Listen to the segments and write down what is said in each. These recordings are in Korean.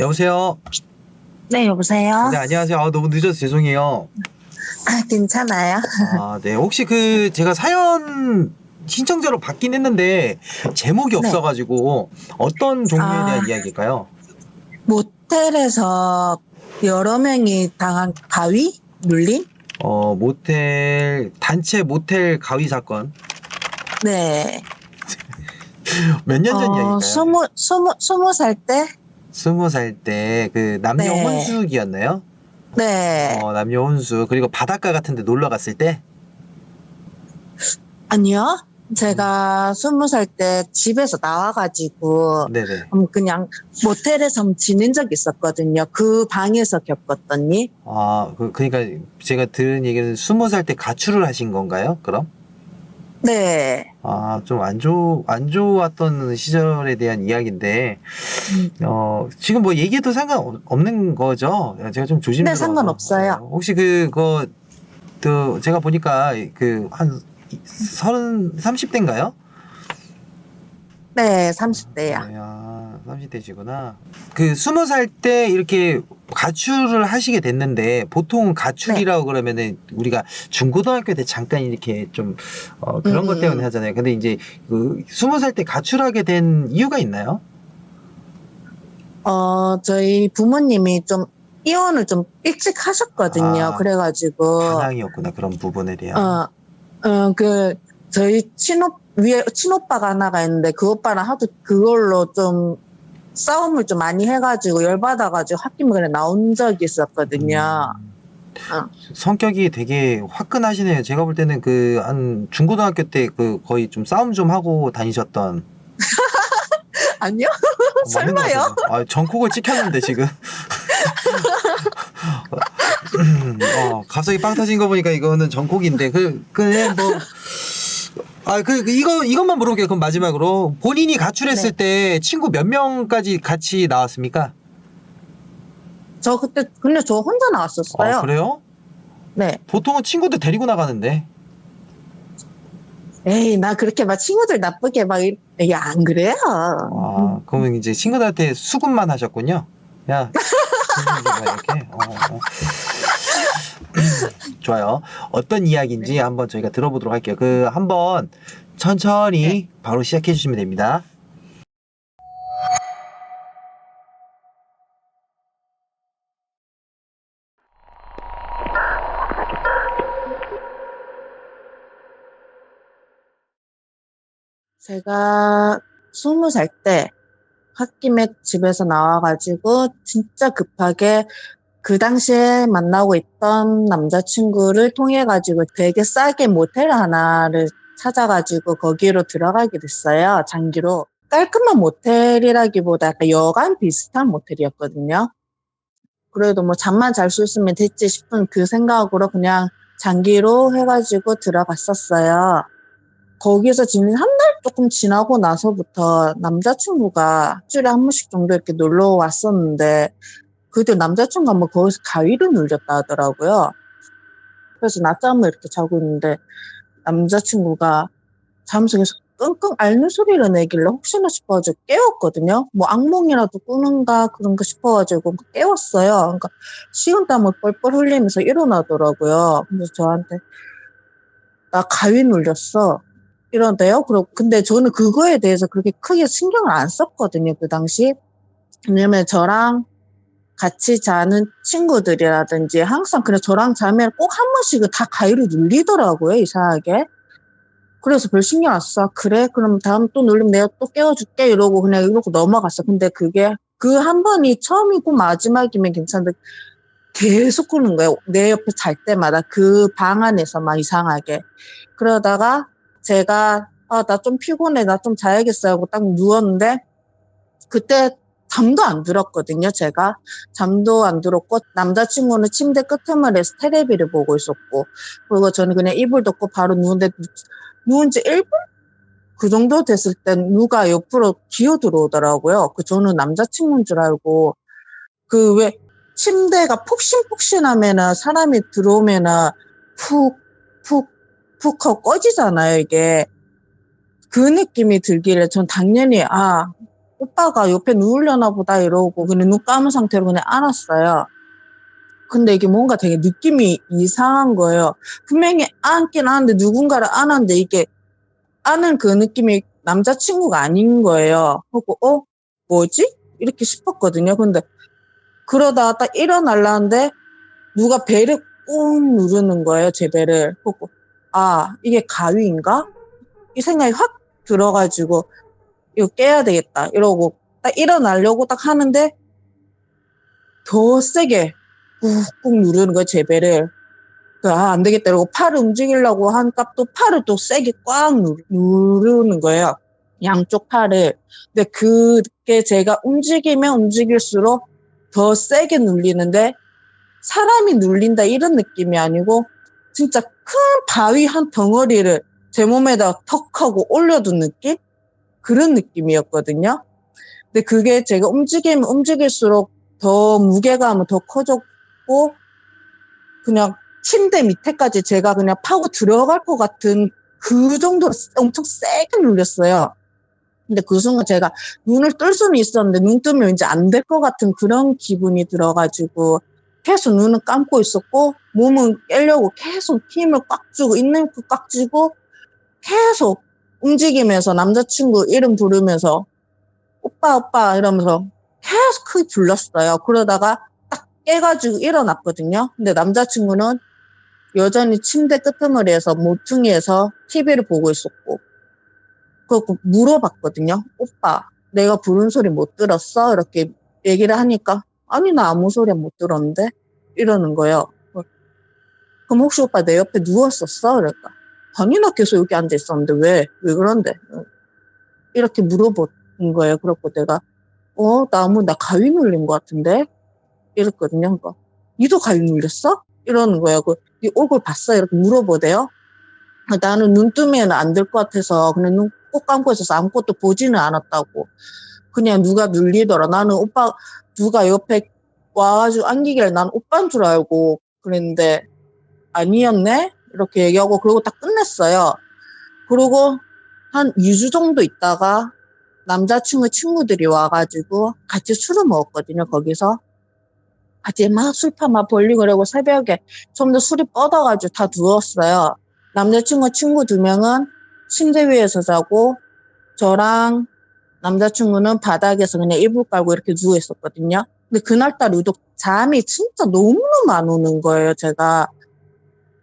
여보세요. 네, 여보세요. 네, 안녕하세요. 아, 너무 늦어서 죄송해요. 아, 괜찮아요. 아, 네. 혹시 그 제가 사연 신청자로 받긴 했는데 제목이 네. 없어가지고 어떤 종류에 대한 아. 이야기일까요? 모텔에서 여러 명이 당한 가위? 눌림? 어 모텔 단체 모텔 가위 사건 네. 몇 년 전 이야기일까요? 어, 스무, 스무, 스무 살 때? 스무 살 때 그 남녀 네. 혼숙이었나요? 네. 어 남녀 혼숙 그리고 바닷가 같은 데 놀러 갔을 때 아니요. 제가 스무 살 때 집에서 나와가지고, 네네. 음, 그냥 모텔에서 지낸 적이 있었거든요. 그 방에서 겪었더니. 아, 그, 그니까 제가 들은 얘기는 스무 살 때 가출을 하신 건가요? 그럼? 네. 아, 좀 안 좋, 안 좋았던 시절에 대한 이야기인데, 음, 어, 지금 뭐 얘기해도 상관없는 거죠? 제가 좀 조심스러워. 네, 상관없어요. 혹시 그거, 또, 제가 보니까 그, 한, 서른, 30대인가요? 네, 30대야. 야, 30대시구나. 그, 스무 살 때 이렇게 가출을 하시게 됐는데, 보통 가출이라고 그러면은 우리가 중고등학교 때 잠깐 이렇게 좀, 어, 그런 것 음. 때문에 하잖아요. 근데 이제 그, 스무 살 때 가출하게 된 이유가 있나요? 어, 저희 부모님이 좀 이혼을 좀 일찍 하셨거든요. 아, 그래가지고, 반항이었구나, 그런 부분에 대한. 어, 어, 그, 저희 친오, 위에, 친오빠가 하나가 있는데 그 오빠랑 하도 그걸로 좀 싸움을 좀 많이 해가지고 열받아가지고 학교에 그냥 나온 적이 있었거든요. 음. 어. 성격이 되게 화끈하시네요. 제가 볼 때는 그, 한, 중고등학교 때 그, 거의 좀 싸움 좀 하고 다니셨던. 아니요? 어, 설마요? 아, 전콕을 찍혔는데, 지금. 어, 갑자기 빵 터진 거 보니까 이거는 전콕인데, 그, 그냥 뭐. 아, 그, 그 이거, 이것만 물어볼게요. 그럼 마지막으로. 본인이 가출했을 네. 때 친구 몇 명까지 같이 나왔습니까? 저 그때, 근데 저 혼자 나왔었어요. 아, 그래요? 네. 보통은 친구들 데리고 나가는데. 에이, 나 그렇게 막 친구들 나쁘게 막, 이- 이게 안 그래요. 아, 그러면 이제 친구들한테 수급만 하셨군요. 야, 이렇게. 어, 어. 좋아요. 어떤 이야기인지 한번 저희가 들어보도록 할게요. 그 한번 천천히 네. 바로 시작해 주시면 됩니다. 제가 스무 살 때 홧김에 집에서 나와가지고 진짜 급하게 그 당시에 만나고 있던 남자친구를 통해 가지고 되게 싸게 모텔 하나를 찾아가지고 거기로 들어가게 됐어요. 장기로. 깔끔한 모텔이라기보다 약간 여관 비슷한 모텔이었거든요. 그래도 뭐 잠만 잘 수 있으면 됐지 싶은 그 생각으로 그냥 장기로 해가지고 들어갔었어요. 거기서 지금 한달 조금 지나고 나서부터 남자친구가 일주일에 한 번씩 정도 이렇게 놀러 왔었는데 그때 남자친구가 뭐 거기서 가위를 눌렸다 하더라고요. 그래서 낮잠을 이렇게 자고 있는데 남자친구가 잠속에서 끙끙 앓는 소리를 내길래 혹시나 싶어가지고 깨웠거든요. 뭐 악몽이라도 꾸는가 그런가 싶어가지고 깨웠어요. 그러니까 식은땀을 뻘뻘 흘리면서 일어나더라고요. 그래서 저한테 나 가위 눌렸어. 이런데요. 그리고 근데 저는 그거에 대해서 그렇게 크게 신경을 안 썼거든요. 그 당시. 왜냐면 저랑 같이 자는 친구들이라든지 항상 그냥 저랑 자면 꼭 한 번씩은 다 가위를 눌리더라고요. 이상하게. 그래서 별 신경 안 써. 그래? 그럼 다음 또 눌리면 내가 또 깨워줄게. 이러고 그냥 이러고 넘어갔어. 근데 그게 그 한 번이 처음이고 마지막이면 괜찮은데 계속 그러는 거예요. 내 옆에 잘 때마다 그 방 안에서 막 이상하게. 그러다가 제가 아, 나 좀 피곤해. 나 좀 자야겠어 하고 딱 누웠는데 그때 잠도 안 들었거든요, 제가. 잠도 안 들었고 남자친구는 침대 끄트머리에서 테레비를 보고 있었고 그리고 저는 그냥 이불 덮고 바로 누운데 누운 지 1분? 그 정도 됐을 땐 누가 옆으로 기어 들어오더라고요. 그 저는 남자친구인 줄 알고 그 왜 침대가 폭신폭신하면은 사람이 들어오면은 푹, 푹, 푹 하고 꺼지잖아요, 이게. 그 느낌이 들길래 전 당연히, 아, 오빠가 옆에 누우려나 보다 이러고 그냥 눈 감은 상태로 그냥 안았어요. 근데 이게 뭔가 되게 느낌이 이상한 거예요. 분명히 안긴 안는데 누군가를 안았는데 이게 안은 그 느낌이 남자친구가 아닌 거예요. 그고 어? 뭐지? 이렇게 싶었거든요. 근데 그러다가 딱 일어날라는데 누가 배를 꾹 누르는 거예요. 제 배를. 그고 아 이게 가위인가? 이 생각이 확 들어가지고 이거 깨야 되겠다. 이러고 딱 일어나려고 딱 하는데 더 세게 꾹꾹 누르는 거예요 제 배를. 아, 안 되겠다 이러고 팔을 움직이려고 하니까 또 팔을 또 세게 꽉 누- 누르는 거예요. 양쪽 팔을. 근데 그게 제가 움직이면 움직일수록 더 세게 눌리는데 사람이 눌린다 이런 느낌이 아니고 진짜 큰 바위 한 덩어리를 제 몸에다 턱 하고 올려둔 느낌? 그런 느낌이었거든요. 근데 그게 제가 움직이면 움직일수록 더 무게감은 더 커졌고, 그냥 침대 밑에까지 제가 그냥 파고 들어갈 것 같은 그 정도로 엄청 세게 눌렸어요. 근데 그 순간 제가 눈을 뜰 수는 있었는데 눈 뜨면 이제 안 될 것 같은 그런 기분이 들어가지고 계속 눈은 감고 있었고 몸은 깨려고 계속 힘을 꽉 주고 있는 꽉 쥐고 계속 움직이면서 남자친구 이름 부르면서 오빠 오빠 이러면서 계속 크게 불렀어요. 그러다가 딱 깨가지고 일어났거든요. 근데 남자친구는 여전히 침대 끄트머리에서 모퉁이에서 TV를 보고 있었고 그리고 물어봤거든요. 오빠 내가 부른 소리 못 들었어? 이렇게 얘기를 하니까 아니 나 아무 소리 못 들었는데 이러는 거예요. 그럼 혹시 오빠 내 옆에 누웠었어? 그러니까 아니 나 계속 여기 앉아 있었는데 왜? 왜 그런데? 이렇게 물어본 거예요. 그렇고 내가 어 나무 나 가위 눌린 것 같은데 이랬거든요. 그러니까 니도 가위 눌렸어? 이러는 거예요. 그, 네 얼굴 봤어? 이렇게 물어보대요. 나는 눈 뜨면 안 될 것 같아서 그냥 눈 꼭 감고 있어서 아무것도 보지는 않았다고. 그냥 누가 눌리더라. 나는 오빠 누가 옆에 와가지고 안기길래 난 오빠인 줄 알고 그랬는데 아니었네? 이렇게 얘기하고 그러고 딱 끝냈어요. 그러고 한 2주 정도 있다가 남자친구 친구들이 와가지고 같이 술을 먹었거든요, 거기서. 같이 막 술판 막 벌리고 그러고 새벽에 좀 더 술이 뻗어가지고 다 누웠어요. 남자친구 친구 두 명은 침대 위에서 자고 저랑 남자친구는 바닥에서 그냥 이불 깔고 이렇게 누워 있었거든요. 근데 그날따라 유독 잠이 진짜 너무너무 안 오는 거예요, 제가.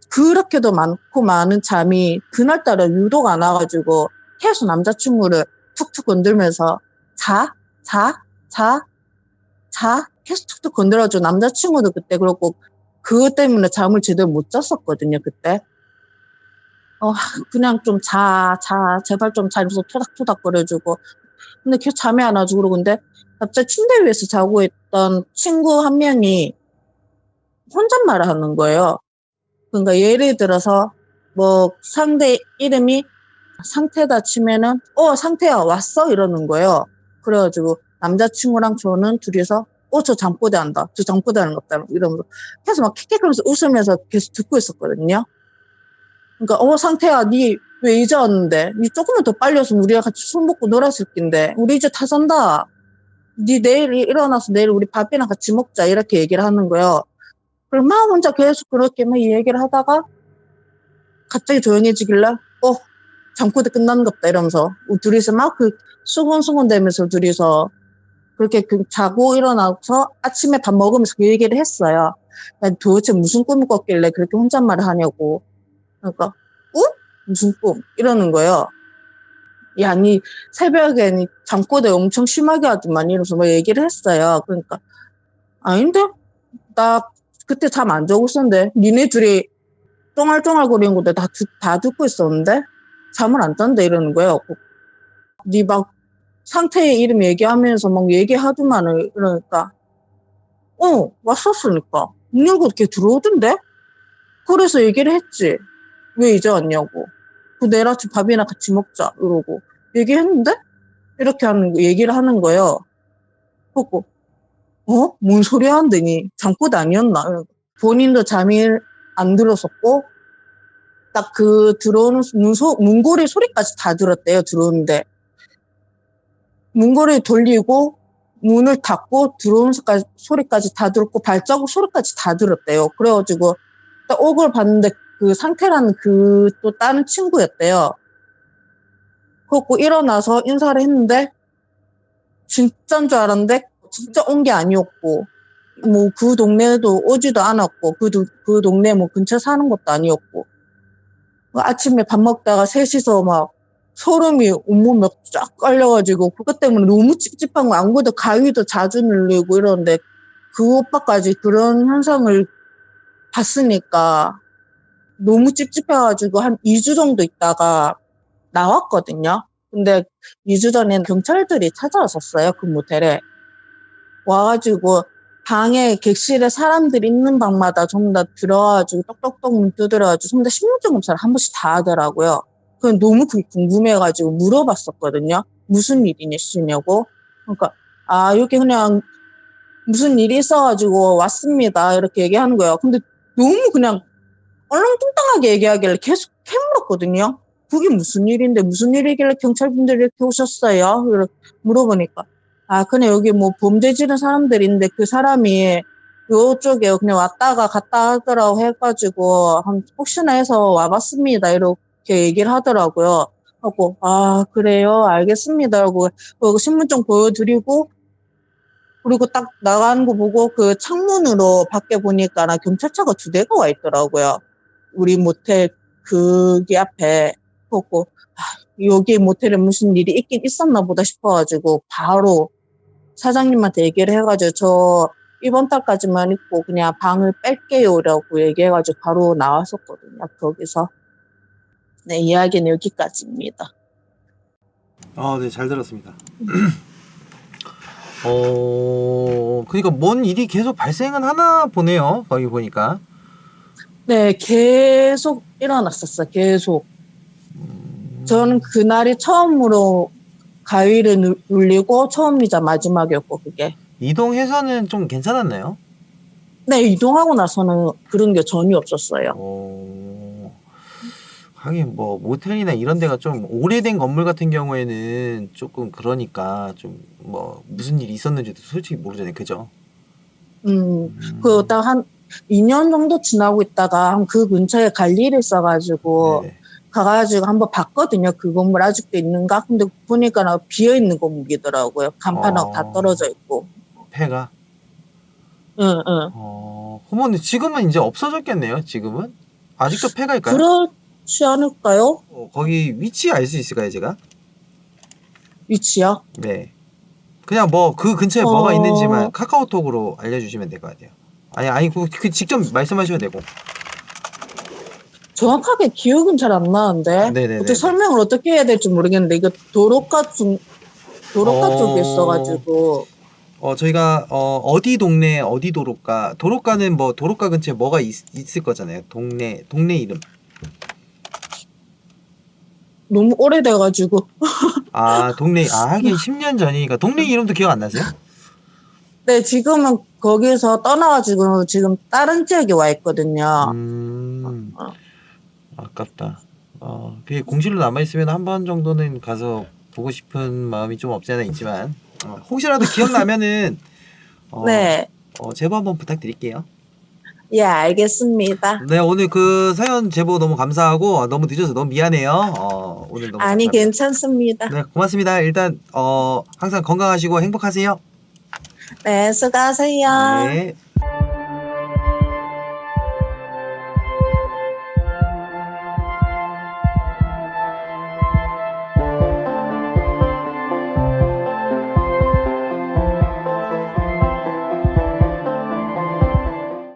그렇게도 많고 많은 잠이 그날따라 유독 안 와가지고 계속 남자친구를 툭툭 건들면서 자, 자, 자, 자 계속 툭툭 건드려줘. 남자친구도 그때 그렇고 그것 때문에 잠을 제대로 못 잤었거든요, 그때. 어, 그냥 좀 자, 자, 제발 좀 자, 이러면서 토닥토닥 거려주고. 근데 계속 잠이 안 와가지고 그러고 근데 갑자기 침대 위에서 자고 있던 친구 한 명이 혼잣말을 하는 거예요. 그러니까 예를 들어서 뭐 상대 이름이 상태다 치면은 어 상태야 왔어 이러는 거예요. 그래가지고 남자친구랑 저는 둘이서 어 저 잠꼬대 한다. 저 잠꼬대 하는 것 같다. 이러면서 계속 막 킥킥하면서 웃으면서 계속 듣고 있었거든요. 그러니까 어 상태야 니 왜 이제 왔는데? 니 조금만 더 빨리 왔으면 우리가 같이 술 먹고 놀았을 낀데 우리 이제 다 산다. 니 내일 일어나서 내일 우리 밥이랑 같이 먹자 이렇게 얘기를 하는 거예요. 그리고 막 혼자 계속 그렇게 막 얘기를 하다가 갑자기 조용해지길래 어 잠꼬대 끝나는 것 같다 이러면서 둘이서 막 그 수근수근 대면서 둘이서 그렇게 그 자고 일어나서 아침에 밥 먹으면서 그 얘기를 했어요. 난 도대체 무슨 꿈을 꿨길래 그렇게 혼잣말을 하냐고. 그러니까 꿈? 무슨 꿈? 이러는 거예요. 야, 니 새벽에 니 잠꼬대 엄청 심하게 하더만 이러면서 뭐 얘기를 했어요. 그러니까 아닌데? 나 그때 잠 안 자고 있었는데 니네 둘이 쫑알쫑알 거리는 것도 다, 듣- 다 듣고 있었는데 잠을 안 잤는데 이러는 거예요. 니막 상태의 이름 얘기하면서 막 얘기하더만은 이러니까. 어 왔었으니까. 문 열고 이렇게 들어오던데? 그래서 얘기를 했지. 왜 이제 왔냐고. 그 내일 아침 밥이나 같이 먹자. 이러고 얘기했는데? 이렇게 하는 거- 얘기를 하는 거예요. 그고 어? 뭔 소리 하는데니? 잠꼬대 아니었나? 본인도 잠이 안 들었었고, 딱 그 들어오는 문 소, 문고리 소리까지 다 들었대요, 들어오는데. 문고리 돌리고 문을 닫고 들어오는 소리까지, 다 들었고 발자국 소리까지 다 들었대요. 그래가지고 딱 옥을 봤는데 그 상태라는 그 또 다른 친구였대요. 그래갖고 일어나서 인사를 했는데 진짜인 줄 알았는데 진짜 온 게 아니었고 뭐 그 동네에도 오지도 않았고 그, 도- 그 동네 뭐 근처 사는 것도 아니었고 아침에 밥 먹다가 셋이서 막 소름이 온몸에 쫙 깔려가지고 그것 때문에 너무 찝찝한 거 안 그래도 가위도 자주 눌리고 이러는데 그 오빠까지 그런 현상을 봤으니까 너무 찝찝해가지고 한 2주 정도 있다가 나왔거든요. 근데 2주 전에 경찰들이 찾아왔었어요. 그 모텔에. 와가지고 방에 객실에 사람들이 있는 방마다 전부 다 들어가지고 똑똑똑 문 두드려가지고 전부 다 신분증 검사를 한 번씩 다 하더라고요. 그 너무 궁금해가지고 물어봤었거든요. 무슨 일이시냐고. 그러니까 아 여기 그냥 무슨 일이 있어가지고 왔습니다 이렇게 얘기하는 거예요. 근데 너무 그냥 얼렁뚱땅하게 얘기하길래 계속 캐물었거든요. 그게 무슨 일인데 무슨 일이길래 경찰분들이 이렇게 오셨어요? 이렇게 물어보니까 아 그냥 여기 뭐 범죄 지는 사람들이 있는데 그 사람이 요쪽에 그냥 왔다가 갔다 하더라고 해가지고 한 혹시나 해서 와봤습니다 이렇게 얘기를 하더라고요. 하고 아 그래요 알겠습니다 하고 그 신분증 보여드리고 그리고 딱 나가는 거 보고 그 창문으로 밖에 보니까 나 경찰차가 두 대가 와 있더라고요. 우리 모텔 그게 앞에 보고 아, 여기 모텔에 무슨 일이 있긴 있었나 보다 싶어가지고 바로 사장님한테 얘기를 해가지고 저 이번 달까지만 있고 그냥 방을 뺄게요라고 얘기해가지고 바로 나왔었거든요. 거기서 네 이야기는 여기까지입니다. 아, 네, 잘 들었습니다. 어, 그러니까 뭔 일이 계속 발생은 하나 보네요. 거기 보니까. 네 계속 일어났었어요. 계속 저는 그날이 처음으로 가위를 누- 눌리고 처음이자 마지막이었고 그게 이동해서는 좀 괜찮았나요? 네 이동하고 나서는 그런 게 전혀 없었어요. 어, 하긴 뭐 모텔이나 이런 데가 좀 오래된 건물 같은 경우에는 조금 그러니까 좀 뭐 무슨 일이 있었는지도 솔직히 모르잖아요. 그죠? 음, 음, 그딱 한 2년 정도 지나고 있다가 한그 근처에 갈 일이 있어가지고 네네. 가가지고 한번 봤거든요. 그 건물 아직도 있는가? 근데 보니까 나 비어 있는 건물이더라고요. 간판하고 어. 다 떨어져 있고. 폐가. 응, 응. 어, 그러면 지금은 이제 없어졌겠네요. 지금은 아직도 폐가 있까요? 그렇지 않을까요? 어, 거기 위치 알 수 있을까요, 제가? 위치요? 네. 그냥 뭐 그 근처에 어. 뭐가 있는지만 카카오톡으로 알려주시면 될 것 같아요. 아니 아니 그, 그 직접 말씀하셔도 되고. 정확하게 기억은 잘 안 나는데 네네네. 어떻게 설명을 어떻게 해야 될지 모르겠는데 이거 도로가 중 도로가 어. 쪽에 있어가지고 어 저희가 어 어디 동네 어디 도로가 도로가는 뭐 도로가 근처에 뭐가 있, 있을 거잖아요. 동네 동네 이름. 너무 오래돼가지고 아 동네 아 하긴 10년 전이니까 동네 이름도 기억 안 나세요? 네 지금은 거기서 떠나가지고 지금 다른 지역에 와 있거든요. 음 어. 아깝다. 어 그게 공실로 남아 있으면 한 번 정도는 가서 보고 싶은 마음이 좀 없지 않아 있지만 어, 혹시라도 기억나면은 어, 네, 어, 제보 한번 부탁드릴게요. 예 알겠습니다. 네 오늘 그 사연 제보 너무 감사하고 어, 너무 늦어서 너무 미안해요. 어, 오늘 너무 아니 감사합니다. 괜찮습니다. 네 고맙습니다. 일단 어 항상 건강하시고 행복하세요. 네 수고하세요. 네.